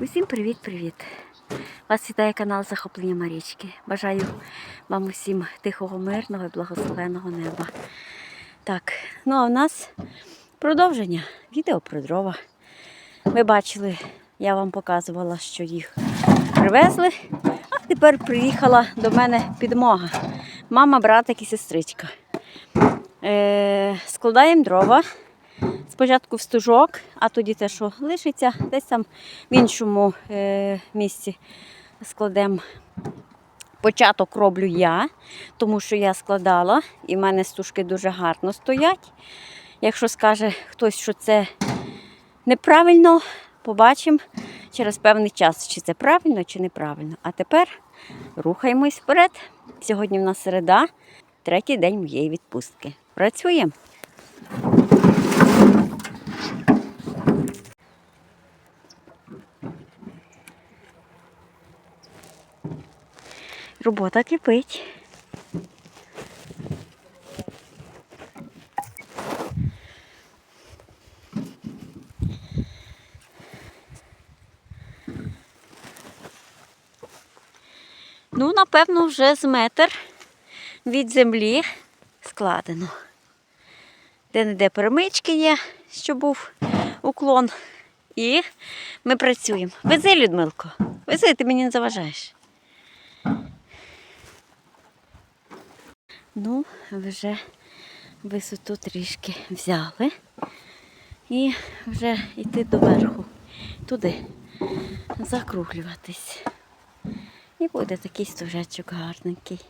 Усім привіт-привіт! Вас вітає канал Захоплення Марічки. Бажаю вам усім тихого, мирного і благословеного неба. Так, ну а в нас продовження відео про дрова. Ви бачили, я вам показувала, що їх привезли, а тепер приїхала до мене підмога. Мама, братик і сестричка. Е, складаємо дрова. Спочатку в стужок, а тоді те, що лишиться, десь там в іншому е, місці складемо. Початок роблю я, тому що я складала, і в мене стужки дуже гарно стоять. Якщо скаже хтось, що це неправильно, побачимо через певний час, чи це правильно, чи неправильно. А тепер рухаємось вперед. Сьогодні в нас середа, третій день моєї відпустки. Працюємо. Робота кипить. Ну, напевно, вже з метр від землі складено. Де-не-де перемички є, що був уклон. І ми працюємо. Вези, Людмилко, вези, ти мені не заважаєш. Ну, вже висоту трішки взяли. І вже йти доверху, туди, закруглюватись. І буде такий стужечок гарненький.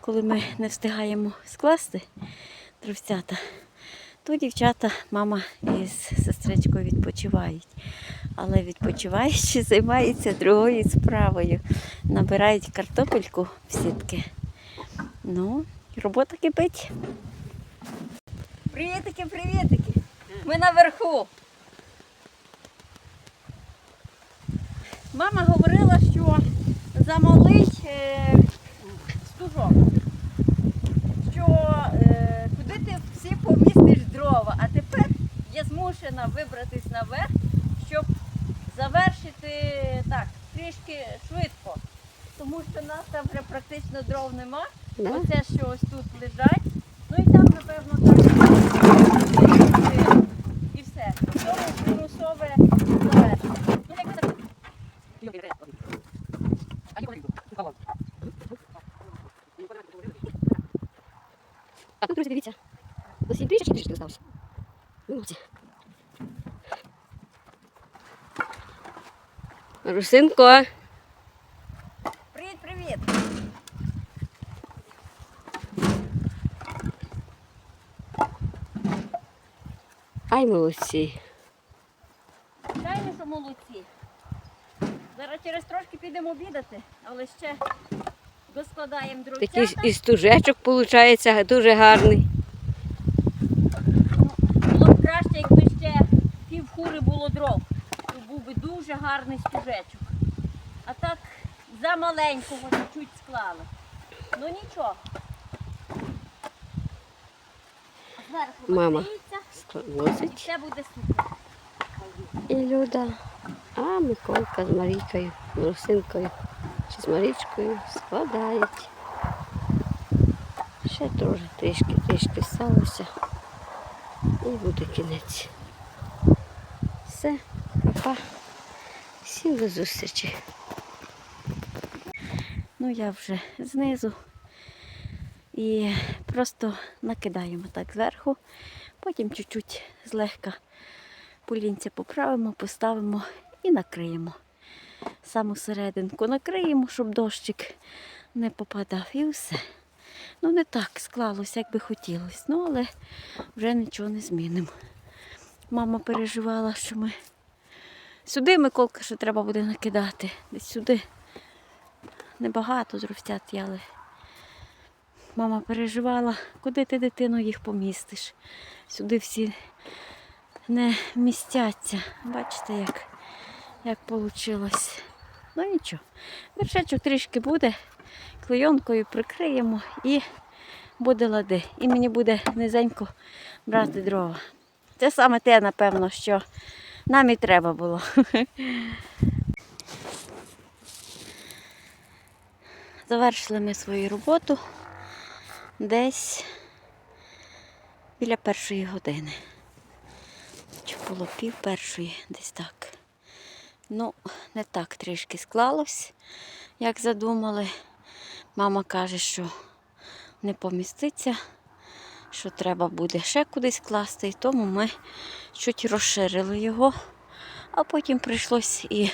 Коли ми не встигаємо скласти дровцята, то дівчата, мама із сестричкою відпочивають. Але відпочиваючи, займаються другою справою. Набирають картопельку в сітки. Ну, робота кипить. Привітики, привітики! Ми наверху. Мама говорила, що замалий е, стужок. Що е, куди ти всі помістиш дрова, а тепер я змушена вибратись наверх, щоб завершити так, трішки швидко. Тому що нас там вже практично дров нема. Да? Оце що ось тут лежать. Ну і там, напевно, так. І все. В цьому примусове. Ну, так ну, друзі, дивіться. Досі трішечки трішечки залишилося. Молодці. Русинко. Привіт, привіт! Ай, молодці. Звичайно, що молодці. Зараз через трошки підемо обідати, але ще доскладаємо Такий дровцята. і стужечок виходить дуже гарний. Було б краще, якби ще пів хури було дров. То був би дуже гарний стужечок. А так за маленького чуть склали. Ну нічого. Зверху Мама. накриється, і все буде супер. І Люда. А Миколка з Марійкою, з Русинкою чи з Марічкою складають. Ще теж трішки, трішки сталося. І буде кінець. Все, папа. Всім до зустрічі. Ну, я вже знизу. І просто накидаємо так зверху. Потім чуть-чуть злегка полінця поправимо, поставимо і накриємо. Саму серединку накриємо, щоб дощик не попадав. І все. Ну, не так склалося, як би хотілося. Ну, але вже нічого не змінимо. Мама переживала, що ми сюди Миколка, що треба буде накидати. Десь сюди. Небагато дровцят є, але мама переживала, куди ти дитину їх помістиш. Сюди всі не містяться. Бачите, як, як вийшло. Ну нічого. Вершечок трішки буде, клейонкою прикриємо і буде лади. І мені буде низенько брати дрова. Це саме те, напевно, що нам і треба було. Завершили ми свою роботу десь біля першої години. Чи було пів першої, десь так. Ну, не так трішки склалось, як задумали. Мама каже, що не поміститься, що треба буде ще кудись класти, і тому ми чуть розширили його, а потім прийшлось і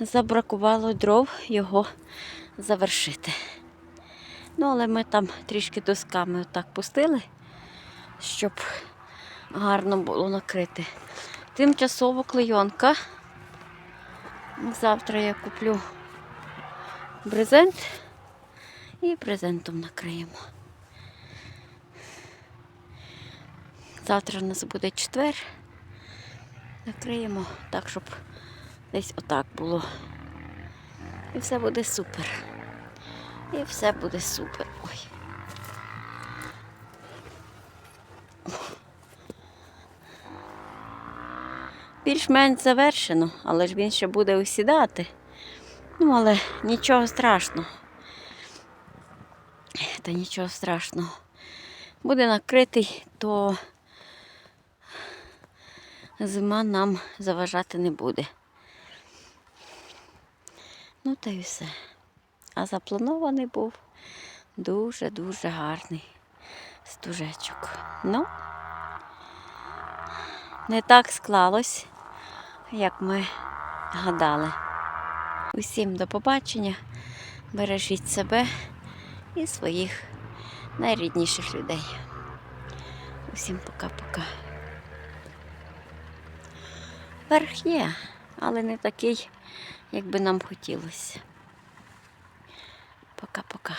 забракувало дров його завершити. Ну, але ми там трішки досками отак пустили, щоб гарно було накрити. Тимчасово клейонка. Завтра я куплю брезент і брезентом накриємо. Завтра у нас буде четвер. Накриємо так, щоб десь отак було. І все буде супер. І все буде супер. Ой. Більш-менш завершено, але ж він ще буде усідати. Ну, але нічого страшного. Та нічого страшного. Буде накритий, то зима нам заважати не буде. Ну та й все. А запланований був дуже-дуже гарний стужечок. Ну, не так склалось, як ми гадали. Усім до побачення. Бережіть себе і своїх найрідніших людей. Усім пока-пока. Верх є, але не такий, як би нам хотілося. Пока-пока.